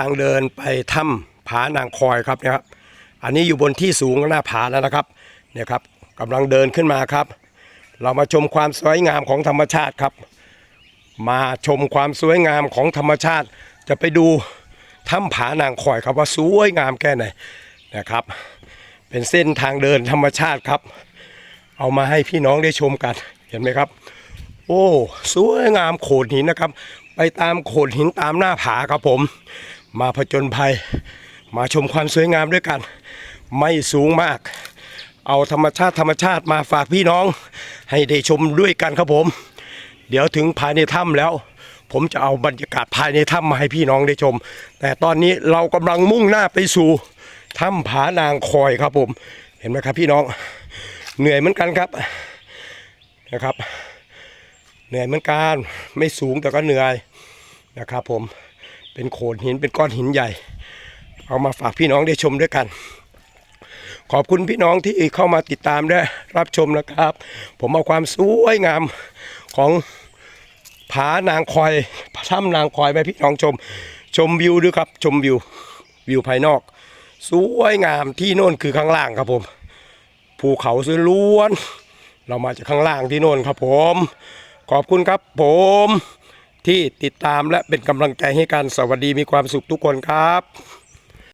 ทางเดินไปถ้ำผานางคอยครับเนะครับ อันนี้อยู่บนที่สูงหน้าผาแล้วนะครับ เนี่ยครับกำลังเดินขึ้นมาครับ เรามาชมความสวยงามของธรรมชาติครับ มาชมความสวยงามของธรรมชาติ จะไปดูถ้ำผานางคอยครับว่าสวยงามแค่ไหนนะครับ เป็นเส้นทางเดินธรรมชาติครับ เอามาให้พี่น้องได้ชมกันเห็นไหมครับ โอ้สวยงามโขดหินนะครับ ไปตามโขดหินตามหน้าผาครับผม มาผจญภัย มาชมความสวยงามด้วยกัน ไม่สูงมาก เอาธรรมชาติธรรมชาติมาฝากพี่น้อง ให้ได้ชมด้วยกันครับผม เดี๋ยวถึงภายในถ้ำแล้ว ผมจะเอาบรรยากาศภายในถ้ำมาให้พี่น้องได้ชม แต่ตอนนี้เรากำลังมุ่งหน้าไปสู่ถ้ำผานางคอยครับผม เห็นไหมครับพี่น้อง เหนื่อยเหมือนกันครับนะครับ เหนื่อยเหมือนกันไม่สูงแต่ก็เหนื่อยนะครับผม เป็นโขดหินเป็นก้อนหินใหญ่ เอามาฝากพี่น้องได้ชมด้วยกัน ขอบคุณพี่น้องที่เข้ามาติดตามและรับชมนะครับ ผมเอาความสวยงามของผานางคอยถ้ำนางคอยไปพี่น้องชม ชมวิวด้วยครับ ชมวิววิวภายนอก สวยงามที่โน่นคือข้างล่างครับผมภูเขาสวยล้วน เรามาจากข้างล่างที่โน่นครับผม ขอบคุณครับผม ที่ติดตามและเป็นกำลังใจให้กันสวัสดีมีความสุขทุกคนครับ